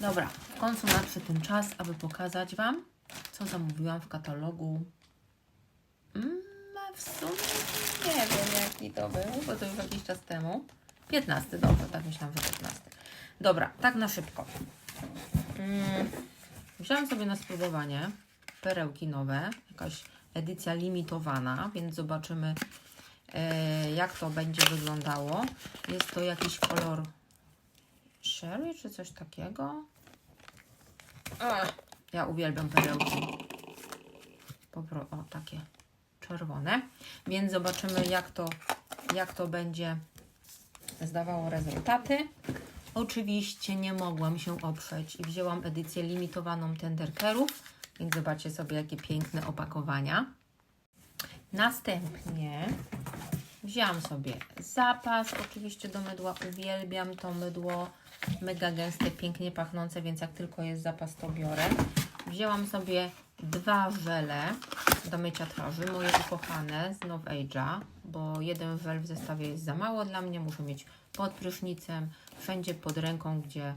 Dobra, w końcu nadszedł ten czas, aby pokazać Wam, co zamówiłam w katalogu. Mm, w sumie nie wiem, jaki to był, bo to już jakiś czas temu. 15, dobrze, tak myślałam, że 15. Dobra, tak na szybko. Mm, wziąłem sobie na spróbowanie perełki nowe, jakaś edycja limitowana, więc zobaczymy, e, jak to będzie wyglądało. Jest to jakiś kolor sherry czy coś takiego. Ja uwielbiam perełki. Popro o, takie czerwone. Więc zobaczymy, jak to, jak to będzie zdawało rezultaty. Oczywiście nie mogłam się oprzeć i wzięłam edycję limitowaną tenderkerów, więc zobaczcie sobie, jakie piękne opakowania. Następnie wzięłam sobie zapas, oczywiście do mydła. Uwielbiam to mydło, mega gęste, pięknie pachnące, więc jak tylko jest zapas, to biorę. Wzięłam sobie dwa żele do mycia twarzy, moje ukochane z Now Age'a, bo jeden żel w zestawie jest za mało dla mnie, muszę mieć pod prysznicem, wszędzie pod ręką, gdzie,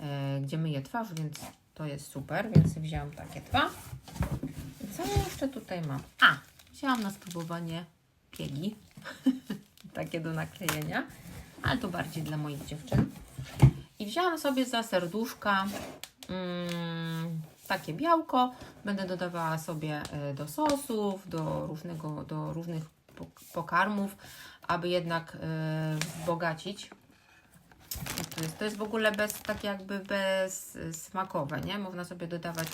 e, gdzie myję twarz, więc to jest super, więc wzięłam takie dwa. I co ja jeszcze tutaj mam? A, wzięłam na spróbowanie piegi, takie do naklejenia, ale to bardziej dla moich dziewczyn. I wzięłam sobie za serduszka mm, takie białko. Będę dodawała sobie e, do sosów, do, różnego, do różnych pok- pokarmów, aby jednak e, wzbogacić. To jest, to jest w ogóle bez, tak jakby bez e, smakowe, nie? Można sobie dodawać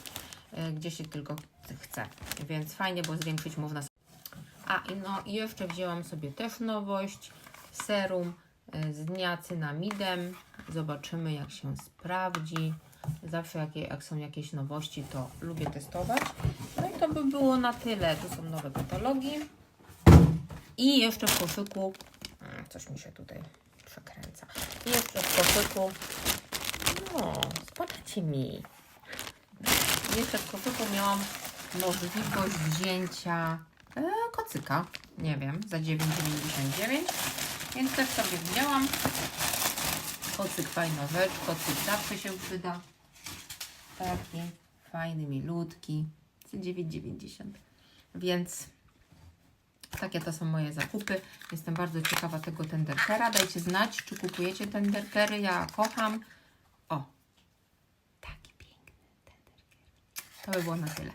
gdzie się tylko chce. Więc fajnie, bo zwiększyć można. A i no i jeszcze wzięłam sobie też nowość. Serum e, z niacinamidem. Zobaczymy jak się sprawdzi. Zawsze jak, jak są jakieś nowości, to lubię testować. No i to by było na tyle. Tu są nowe katalogi. I jeszcze w koszyku, mm, coś mi się tutaj przekręca. I jeszcze w koszyku, no, spadacie mi. Jeszcze w koszyku miałam możliwość wzięcia e, kocyka, nie wiem, za 9,99. Więc też sobie wzięłam. Kocyk fajna rzecz, kocyk zawsze się przyda. Taki fajny, milutki, za 9,90. Więc takie to są moje zakupy. Jestem bardzo ciekawa tego tenderkera. Dajcie znać, czy kupujecie tenderkery. Ja kocham. O, taki piękny tenderker. To by było na tyle.